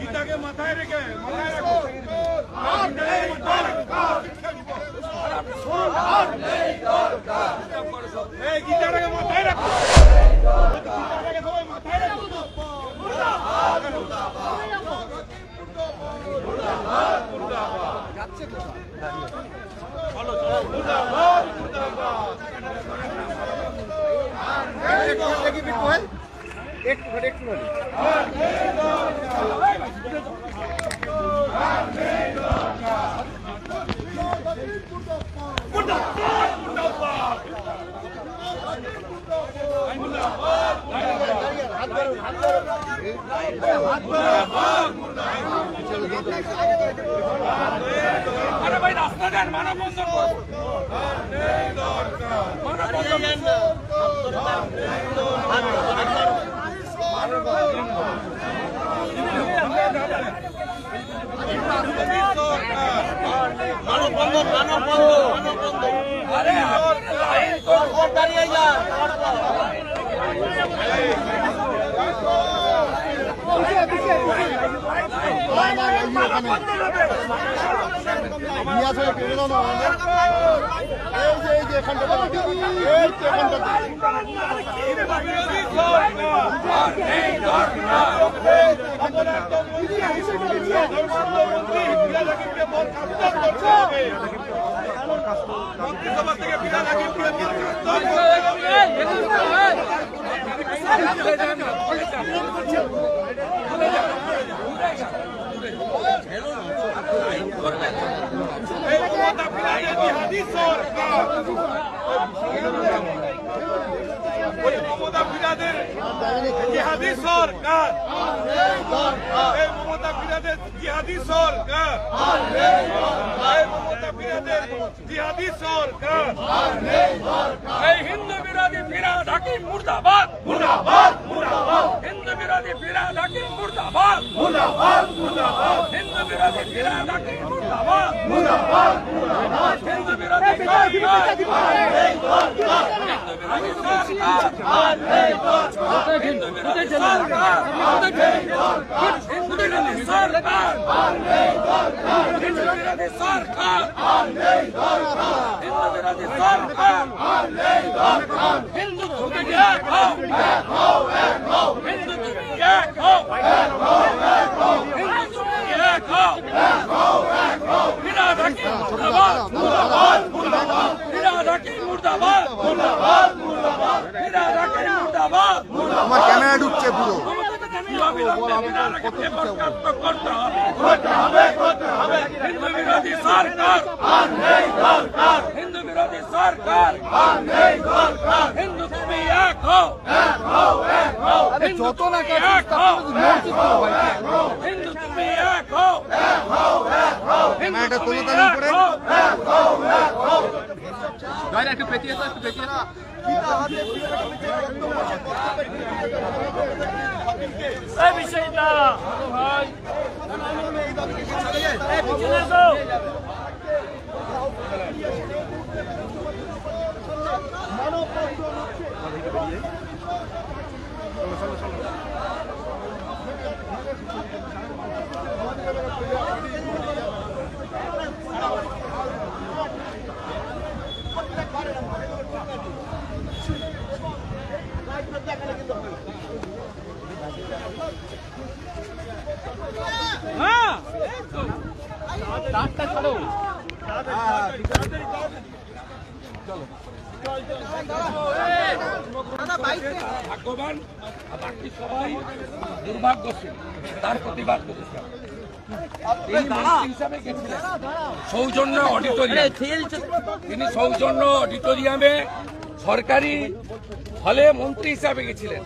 গীতাকে মাথায় রেখে মাথায় রাখো গীতাটাকে সবাই মাথায় রাখো আরে ভাই রাস্তা দেন মানব বন্ধন মানব বন্ধন আরে আপনারা লাইন করুন। আর নেই দরকার মন্ত্রিসভা থেকে বিধান হাকিমকে বরখাস্ত করতে হবে। এই মমতা ফিরাজের জিহাদি সরকার ওই মমতা ফিরাজের জিহাদি সরকার এই মমতা ফিরাজের জিহাদি সরকার এই মমতা ফিরাজের জিহাদি সরকার। এই হিন্দু বিরোধী ফিরাদ হাকিম মুর্দাবাদ মুর্দাবাদ মুর্দাবাদ হিন্দু বিরোধী ফিরাদ হাকিম মুর্দাবাদ মুর্দাবাদ মুর্দাবাদ। সরকার হিন্দু বিরোধী সরকার হিন্দু বিরোধী সরকার হিন্দু বিরোধী সরকার হিন্দু বিরোধী সরকার হিন্দু তুমি এক হও হিন্দু তুমি এক হও হিন্দু তুমি এক হও বিরাট হাকিম মুর্দাবাদ মুর্দাবাদ মুর্দাবাদ বিরাট হাকিম মুর্দাবাদ মুর্দাবাদ মুর্দাবাদ বিরাট হাকিম মুর্দাবাদ আমার ক্যামেরা ঢুকছে পুরো। হিন্দু বিরোধী সরকার। হিন্দু বিরোধী সরকার হিন্দু তুমি এক হও যত না হিন্দু তুমি এক হও ক্যামেরাটা তোলো তাহলে উপরে। এই বিষয়টা ভাই এই পিছনে এসো। হ্যাঁ ভাগ্যবান বাকি সবাই দুর্ভাগ্যশীল। তার প্রতিবাদ সৌজন্য অডিটোরিয়াম। তিনি সৌজন্য অডিটোরিয়ামে সরকারি হলে মন্ত্রী হিসাবে গেছিলেন।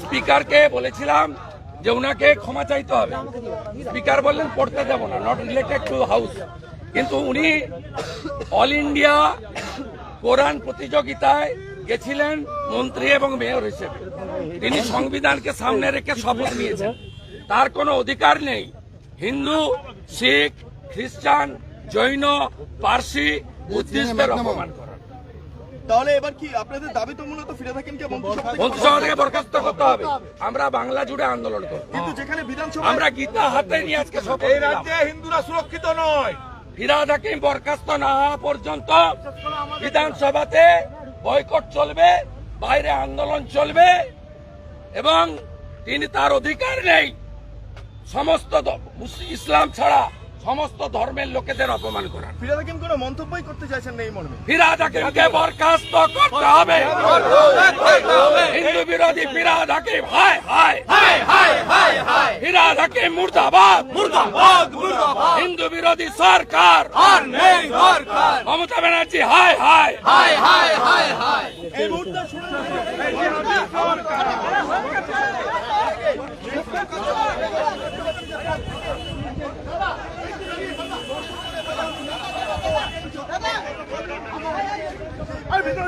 স্পিকারকে বলেছিলাম যে ওনাকে ক্ষমা চাইতে হবে। স্পিকার বললেন, পড়তে দেব না নট রিলেটেড টু হাউস কিন্তু উনি অল ইন্ডিয়া কোরআন প্রতিযোগিতায় গেছিলেন মন্ত্রী এবং মেয়র হিসেবে। তিনি সংবিধানকে সামনে রেখে শপথ নিয়েছেন। তার কোনো অধিকার নেই। হিন্দু শিখ খ্রিস্টান জৈন পার্সি বুদ্ধিস্টদের অপমান করার তাহলে এবার কি আপনাদের দাবি তো মূলত ফিরে থাকেন কে মন্ত্রিসভা থেকে? বরখাস্ত করতে হবে। আমরা বাংলা জুড়ে আন্দোলন করব। কিন্তু যেখানে বিধানসভা আমরা গীতা হাতে নিয়ে আজকে শপথ এই রাজ্যে হিন্দুরা সুরক্ষিত নয়। ফিরাদ হাকিম বরখাস্ত না হওয়া পর্যন্ত বিধানসভাতে বয়কট চলবে, বাইরে আন্দোলন চলবে, এবং তিনি তার অধিকার নেই। সমস্ত ইসলাম ছাড়া সমস্ত ধর্মের লোকেদের অপমান করার ফিরে থাকেন কোনো মন্তব্যই করতে চাইছেন না এই মর্মে। ফিরাদ হাকিমকে বরখাস্ত করতে হবে। হিন্দু বিরোধী ফিরাদ হাকিম হায়। হায় ফিরাদ হাকিম মুর্দাবাদ। মুর্দাবাদ মুর্দাবাদ। হিন্দু বিরোধী সরকার। আর নেই দরকার মমতা ব্যানার্জি হায় হায়। হায় হায় হায় হায়। এই মুহূর্তে শুনুন।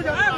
哎